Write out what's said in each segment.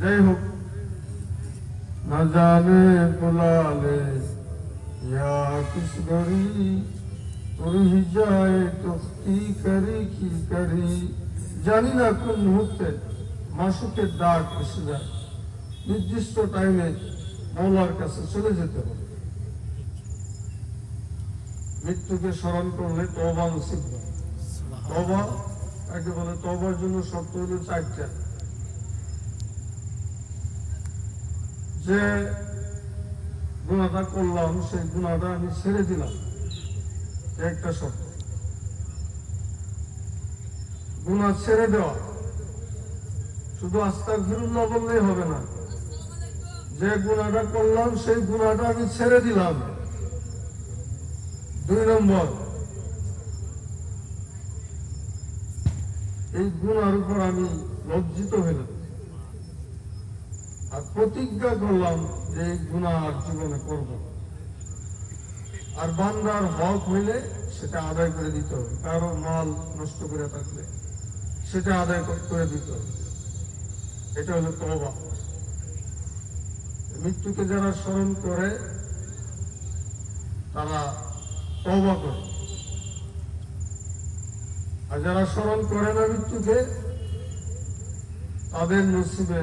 যাই হোক না জানে বুলালে ইয়া কিস গরি উড়ি যায় তো কি করি কি করি। জানি না কোন মুহূর্তে মাসুকের ডাক এসে যায়। নির্দিষ্ট টাইমে মৌলার কাছে চলে যেতে হবে। মৃত্যুকে স্মরণ করলে তবা হয়। তবা তাকে বলে তবার জন্য শর্ত হলো চারটা। যে গুণাটা করলাম, সেই গুণাটা আমি ছেড়ে দিলাম। একটা শর্ত। গুণা ছেড়ে দেওয়া। শুধু আস্তা ফিরুল্লাহ বললেই হবে না। যে গুণাটা করলাম, সেই গুণাটা আমি ছেড়ে দিলাম। দুই নম্বর। এই গুণার উপর আমি লজ্জিত হইলাম। আর প্রতিজ্ঞা করলাম যে গুণা আর জীবনে করব। আর বান্দার হক হইলে সেটা আদায় করে দিতে কারও মাল নষ্ট করে থাকলে সেটা আদায় করে দিতে এটা হলো তবা মৃত্যুকে যারা স্মরণ করে, তারা তবা করে। আর যারা স্মরণ করে না মৃত্যুকে, তাদের নসিবে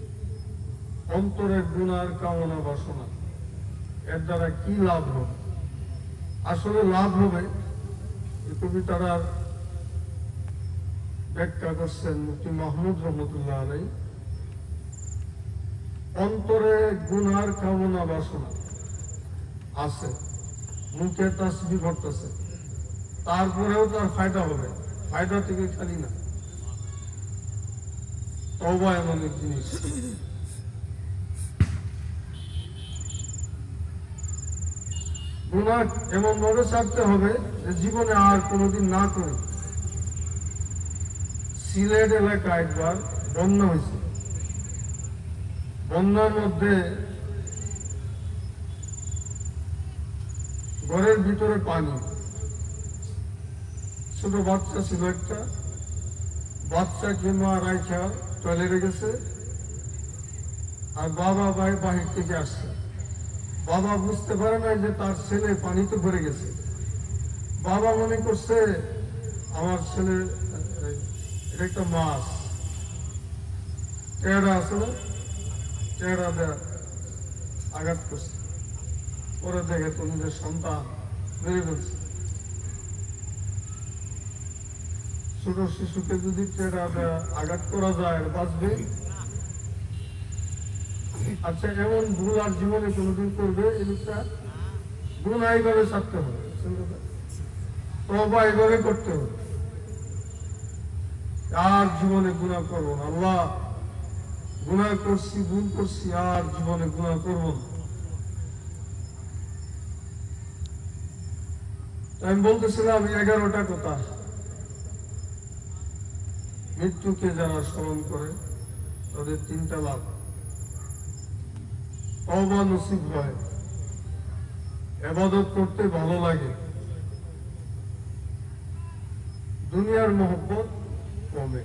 অন্তরের গুনার কামনা বাসনা। এর দ্বারা কি লাভ হবে? আসলে লাভ হবে কবিতার ব্যাখ্যা করছেন মুফতি মাহমুদ রহমতুল্লাহ আলাই। অন্তরে গুনার কামনা বাসনা আছে, মুখে তাসবি করতেছে। তারপরেও তার ফায়দা হবে। ফায়দা থেকে খালি না। তবা এমন এক জিনিস। গুণা এমন ভাবে ছাড়তে হবে যে জীবনে আর কোনোদিন না করি। সিলেট এলাকায় একবার বন্যা হয়েছে। বন্যার মধ্যে ঘরের ভিতরে পানি। ছোট বাচ্চা ছিল একটা। বাচ্চাকে মা রাইখা টয়লেটে গেছে। আর বাবা ভাই বাহির থেকে আসছে। বাবা বুঝতে পারে না যে তার ছেলে পানিতে ভরে গেছে। বাবা মনে করছে, আমার ছেলে একটা মাছ। টেড়া না? টেড়া দেয়া আঘাত করছে। পরে দেখে তো নিজের সন্তান মেরে ফেলছে। ছোট শিশুকে যদি টেড়া দেয়া আঘাত করা যায়, বাঁচবে? আচ্ছা এমন ভুল আর জীবনে কোনোদিন করবে, এই লোকটা গুণ এইভাবে ছাড়তে হবে তবা এইভাবে করতে হবে। আর জীবনে গুণা না, আল্লাহ। গুণা করছি, ভুল করছি, আর জীবনে গুণা না। আমি বলতেছিলাম, এগারোটা কথা। মৃত্যুকে যারা স্মরণ করে, তাদের তিনটা লাভ। তওবা নসিব হয়। এবাদত করতে ভালো লাগে। দুনিয়ার মহব্বত কমে।